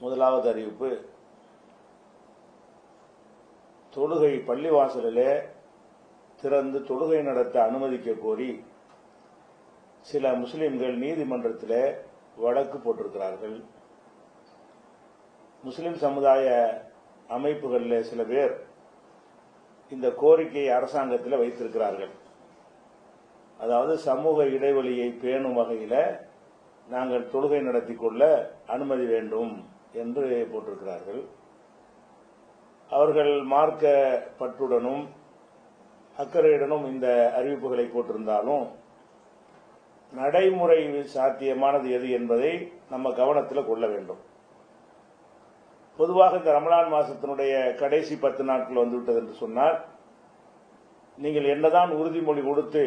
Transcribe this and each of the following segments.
முதலாவது அறிவிப்பு. தொழுகை பள்ளிவாசலிலே திறந்து தொழுகை நடத்த அனுமதிக்க கோரி சில முஸ்லிம்கள் நீதிமன்றத்தில் வழக்கு போட்டிருக்கிறார்கள். முஸ்லிம் சமுதாய அமைப்புகளில் சில பேர் இந்த கோரிக்கையை அரசாங்கத்தில் வைத்திருக்கிறார்கள். அதாவது சமூக இடைவெளியை பேணும் வகையில் நாங்கள் தொழுகை நடத்தி கொள்ள அனுமதி வேண்டும். என்று போட்டிருக்கிறார்கள். அவர்கள் மார்க்க பற்றுடனும் அக்கறையுடனும் இந்த அறிவிப்புகளை போட்டிருந்தாலும் நடைமுறை சாத்தியமானது எது என்பதை நம்ம கவனத்தில் கொள்ள வேண்டும். பொதுவாக இந்த ரமலான் மாசத்தினுடைய கடைசி பத்து நாட்கள் வந்துவிட்டது என்று சொன்னால் நீங்கள் என்னதான் உறுதிமொழி கொடுத்து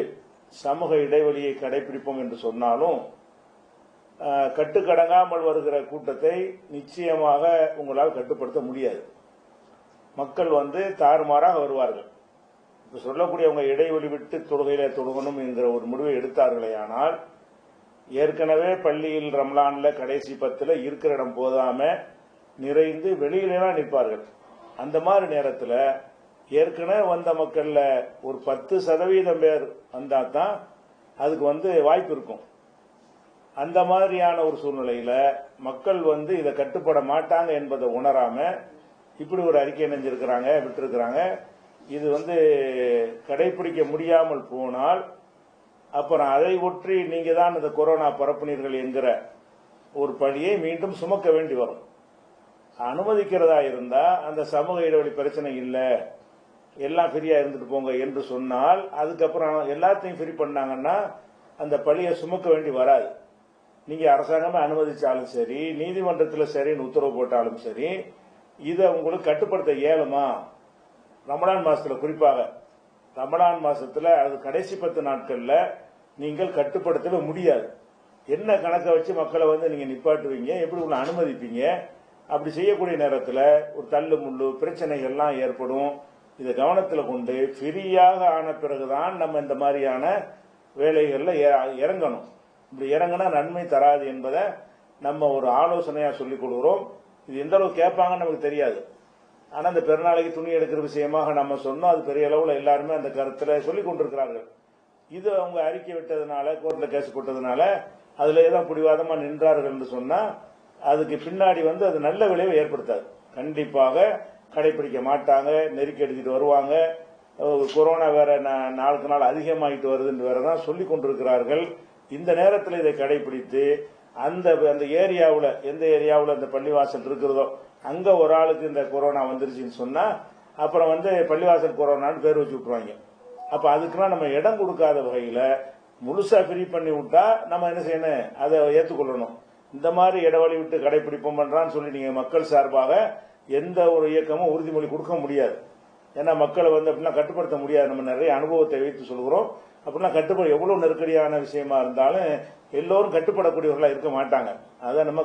சமூக இடைவெளியை கடைபிடிப்போம் என்று சொன்னாலும் கட்டுக்கடங்காமல் வருகிற கூட்டத்தை நிச்சயமாக உங்களால் கட்டுப்படுத்த முடியாது. மக்கள் வந்து தாறுமாறாக வருவார்கள். இப்போ சொல்லக்கூடியவங்க இடைவெளி விட்டு தொழுகையில தொழுகணும் என்கிற ஒரு முடிவை எடுத்தார்களே ஆனால் ஏற்கனவே பள்ளியில் ரம்லான்ல கடைசி பத்தில் இருக்கிற இடம் போதாம நிறைந்து வெளியிலாம் நிற்பார்கள். அந்த மாதிரி நேரத்தில் ஏற்கனவே வந்த மக்களில் ஒரு பத்து சதவீதம் பேர் வந்தால் தான் அதுக்கு வந்து வாய்ப்பு இருக்கும். அந்த மாதிரியான ஒரு சூழ்நிலையில மக்கள் வந்து இதை கட்டுப்பட மாட்டாங்க என்பதை உணராம இப்படி ஒரு அறிக்கை நெஞ்சிருக்கிறாங்க விட்டுருக்கிறாங்க. இது வந்து கடைபிடிக்க முடியாமல் போனால் அப்புறம் அதை ஒற்றி நீங்க தான் இந்த கொரோனா பரப்புனீர்கள் என்கிற ஒரு பழியை மீண்டும் சுமக்க வேண்டி வரும். அனுமதிக்கிறதா இருந்தா அந்த சமூக இடைவெளி பிரச்சனை இல்லை எல்லாம் ஃப்ரீயா இருந்துட்டு போங்க என்று சொன்னால் அதுக்கப்புறம் எல்லாத்தையும் ஃப்ரீ பண்ணாங்கன்னா அந்த பழியை சுமக்க வேண்டி வராது. நீங்க அரசாங்கமே அனுமதிச்சாலும் சரி நீதிமன்றத்தில் சரின்னு உத்தரவு போட்டாலும் சரி இதை உங்களுக்கு கட்டுப்படுத்த இயலுமா? ரமலான் மாசத்துல குறிப்பாக ரமலான் மாசத்துல அது கடைசி பத்து நாட்கள்ல நீங்கள் கட்டுப்படுத்தவே முடியாது. என்ன கணக்கை வச்சு மக்களை வந்து நீங்க நிப்பாட்டுவீங்க? எப்படி உங்களை அனுமதிப்பீங்க? அப்படி செய்யக்கூடிய நேரத்தில் ஒரு தள்ளு முள்ளு பிரச்சனைகள்லாம் ஏற்படும். இதை கவனத்தில் கொண்டு ஃப்ரீயாக ஆன பிறகுதான் நம்ம இந்த மாதிரியான வேலைகளில் இறங்கணும். இப்படி இறங்கினா நன்மை தராது என்பதை நம்ம ஒரு ஆலோசனையா சொல்லிக் கொடுக்குறோம் இது எந்த அளவுக்கு கேட்பாங்கன்னு நமக்கு தெரியாது. ஆனா இந்த பெருநாளைக்கு துணி எடுக்கிற விஷயமாக நம்ம சொன்னோம். அது பெரிய அளவில் எல்லாருமே அந்த கருத்துல சொல்லி கொண்டிருக்கிறார்கள். இது அவங்க அறிக்கை விட்டதுனால கோர்ட்ல கேஸ் போட்டதுனால அதுல ஏதோ பிடிவாதமா நின்றார்கள் என்று சொன்னா அதுக்கு பின்னாடி வந்து அது நல்ல விளைவை ஏற்படுத்தாது. கண்டிப்பாக கடைபிடிக்க மாட்டாங்க நெருக்கி எடுத்துட்டு வருவாங்க. கொரோனா வேற நா- நாளுக்கு நாள் அதிகமாகிட்டு வருதுன்னு வேற தான் சொல்லி கொண்டிருக்கிறார்கள். இந்த நேரத்தில் இதை கடைபிடித்து அந்த அந்த ஏரியாவில் எந்த ஏரியாவில் அந்த பள்ளிவாசல் இருக்கிறதோ அங்கே ஒரு ஆளுக்கு இந்த கொரோனா வந்துருச்சுன்னு சொன்னால் அப்புறம் வந்து பள்ளிவாசல் கொரோனான்னு பேர் வச்சு விட்டுருவாங்க. அப்போ அதுக்கெல்லாம் நம்ம இடம் கொடுக்காத வகையில் முழுசாக ஃப்ரீ பண்ணி விட்டா நம்ம என்ன செய்யணும்? அதை ஏற்றுக்கொள்ளணும் இந்த மாதிரி இடவழி விட்டு கடைபிடிப்போம் பண்ணுறான்னு சொல்லி நீங்கள் மக்கள் சார்பாக எந்த ஒரு இயக்கமும் உறுதிமொழி கொடுக்க முடியாது. ஏன்னா மக்களை வந்து அப்படிலாம் கட்டுப்படுத்த முடியாது. நம்ம நிறைய அனுபவத்தை வைத்து சொல்கிறோம். அப்படிலாம் கட்டுப்பட எவ்வளவு நெருக்கடியான விஷயமா இருந்தாலும் எல்லோரும் கட்டுப்படக்கூடியவர்களா இருக்க மாட்டாங்க. அதான் நம்ம